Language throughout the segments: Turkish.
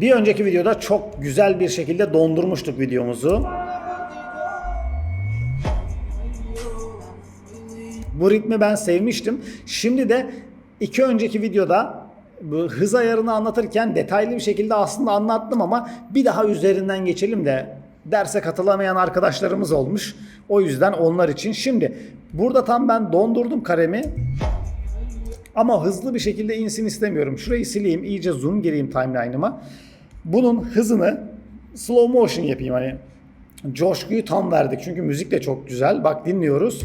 Bir önceki videoda çok güzel bir şekilde dondurmuştuk videomuzu. Bu ritmi ben sevmiştim. Şimdi de iki önceki videoda bu hız ayarını anlatırken detaylı bir şekilde aslında anlattım ama bir daha üzerinden geçelim de derse katılamayan arkadaşlarımız olmuş. O yüzden onlar için. Şimdi burada tam ben dondurdum karemi. Ama hızlı bir şekilde insin istemiyorum. Şurayı sileyim, iyice zoom gireyim timeline'ıma. Bunun hızını slow motion yapayım hani. Coşkuyu tam verdik çünkü müzik de çok güzel. Bak dinliyoruz.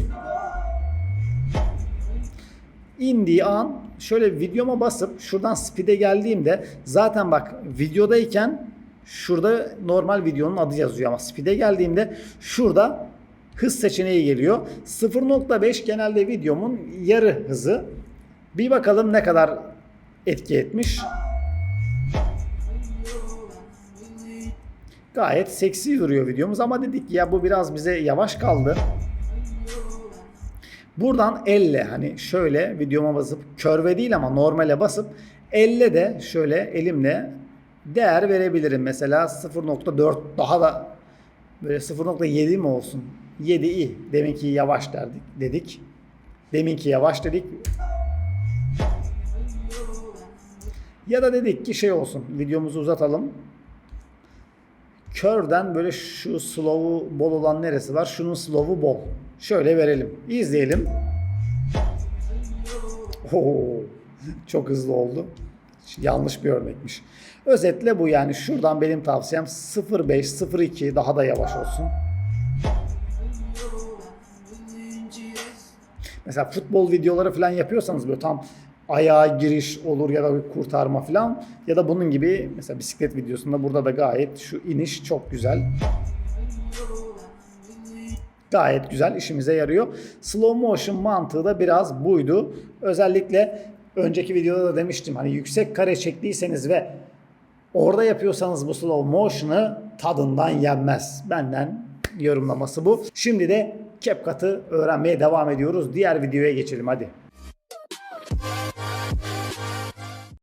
İndiği an şöyle videoma basıp şuradan speed'e geldiğimde zaten bak videodayken şurada normal videonun adı yazıyor ama speed'e geldiğimde şurada hız seçeneği geliyor. 0.5 genelde videomun yarı hızı. Bir bakalım ne kadar etki etmiş. Gayet seksi duruyor videomuz ama dedik ya bu biraz bize yavaş kaldı. Buradan elle hani şöyle videoma basıp körve değil ama normale basıp elle de şöyle elimle değer verebilirim. Mesela 0.4 daha da böyle 0.7 mi olsun? 7 iyi. Deminki yavaş derdik dedik. Deminki yavaş dedik. Ya da dedik ki şey olsun. Videomuzu uzatalım. Kör'den böyle şu slow'u bol olan neresi var? Şunun slow'u bol. Şöyle verelim. İzleyelim. Oo, çok hızlı oldu. Yanlış bir örnekmiş. Özetle bu yani. Şuradan benim tavsiyem 0.5, 0.2 daha da yavaş olsun. Mesela futbol videoları falan yapıyorsanız böyle tam ayağa giriş olur ya da bir kurtarma falan ya da bunun gibi mesela bisiklet videosunda burada da gayet şu iniş çok güzel. Gayet güzel işimize yarıyor. Slow motion mantığı da biraz buydu. Özellikle önceki videoda da demiştim hani yüksek kare çektiyseniz ve orada yapıyorsanız bu slow motion'ı tadından yenmez. Benden yorumlaması bu. Şimdi de CapCut'ı öğrenmeye devam ediyoruz. Diğer videoya geçelim hadi.